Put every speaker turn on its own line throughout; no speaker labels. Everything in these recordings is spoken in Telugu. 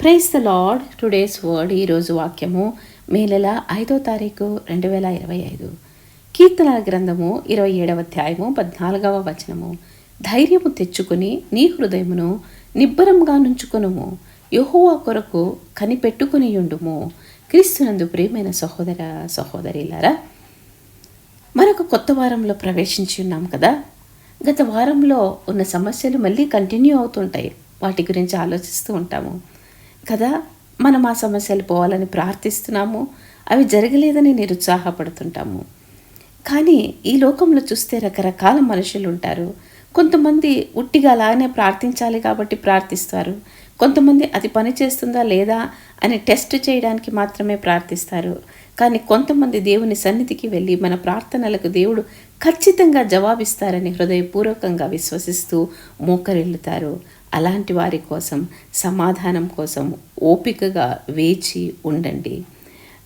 Praise the lord today's word ఈరోజు వాక్యము మే నెల ఐదో తారీఖు రెండు వేల ఇరవై ఐదు. కీర్తన గ్రంథము ఇరవై ఏడవ అధ్యాయము పద్నాలుగవ వచనము. ధైర్యము తెచ్చుకుని నీ హృదయమును నిబ్బరంగా నుంచుకొనుము. యెహోవా కొరకు కనిపెట్టుకుని ఉండుము. క్రీస్తునందు ప్రియమైన సహోదర సహోదరిలారా మరొక కొత్త వారంలో ప్రవేశించి ఉన్నాం కదా? గత వారంలో ఉన్న సమస్యలు మళ్ళీ కంటిన్యూ అవుతుంటాయి. వాటి గురించి ఆలోచిస్తూ ఉంటాము. కదా మనం ఆ సమస్యలు పోవాలని ప్రార్థిస్తున్నాము అవి జరగలేదని నిరుత్సాహపడుతుంటాము. కానీ ఈ లోకంలో చూస్తే రకరకాల మనుషులు ఉంటారు. కొంతమంది ఉట్టిగా అలానే ప్రార్థించాలి కాబట్టి ప్రార్థిస్తారు. కొంతమంది అది పని చేస్తుందా లేదా అని టెస్ట్ చేయడానికి మాత్రమే ప్రార్థిస్తారు. కానీ కొంతమంది దేవుని సన్నిధికి వెళ్ళి మన ప్రార్థనలకు దేవుడు ఖచ్చితంగా జవాబిస్తారని హృదయపూర్వకంగా విశ్వసిస్తూ మోకరిల్లుతారు. అలాంటి వారి కోసం సమాధానం కోసం ఓపికగా వేచి ఉండండి.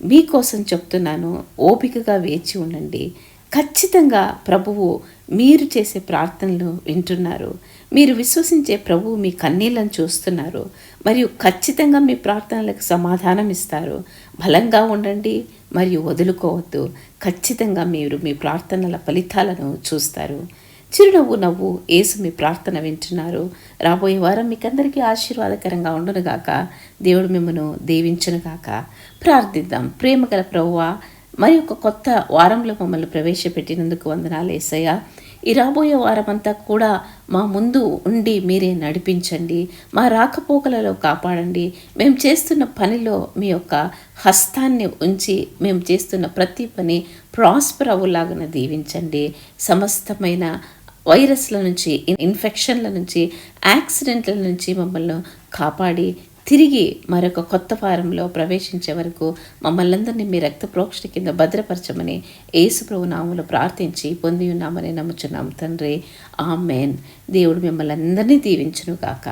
మీకోసం చెప్తున్నాను ఓపికగా వేచి ఉండండి. ఖచ్చితంగా ప్రభువు మీరు చేసే ప్రార్థనలు వింటున్నారు. మీరు విశ్వసించే ప్రభువు మీ కన్నీళ్ళను చూస్తున్నారు. మరియు ఖచ్చితంగా మీ ప్రార్థనలకు సమాధానం ఇస్తారు. బలంగా ఉండండి మరియు వదులుకోవద్దు. ఖచ్చితంగా మీరు మీ ప్రార్థనల ఫలితాలను చూస్తారు. చిరునవ్వు నవ్వు ఏసు మీ ప్రార్థన వింటున్నారు. రాబోయే వారం మీకందరికీ ఆశీర్వాదకరంగా ఉండునుగాక దేవుడు మిమ్మను దీవించునుగాక ప్రార్థిద్దాం. ప్రేమగల ప్రభువా మరి ఒక కొత్త వారంలో మమ్మల్ని ప్రవేశపెట్టినందుకు వందనాలు ఏసయ్య. ఈ రాబోయే వారమంతా కూడా మా ముందు ఉండి మీరే నడిపించండి. మా రాకపోకలలో కాపాడండి. మేము చేస్తున్న పనిలో మీ యొక్క హస్తాన్ని ఉంచి మేము చేస్తున్న ప్రతి పని ప్రాస్పర్ అవ్వలాగా దీవించండి. సమస్తమైన వైరస్ల నుంచి ఇన్ఫెక్షన్ల నుంచి యాక్సిడెంట్ల నుంచి మమ్మల్ని కాపాడి తిరిగి మరొక కొత్త వారంలో ప్రవేశించే వరకు మమ్మల్ని అందరినీ మీ రక్త ప్రోక్షణ కింద భద్రపరచమని యేసుప్రభు నామములో ప్రార్థించి పొంది ఉన్నామని నమ్ముచున్నాం తండ్రి. ఆ దేవుడు మిమ్మల్ని అందరినీ దీవించును గాక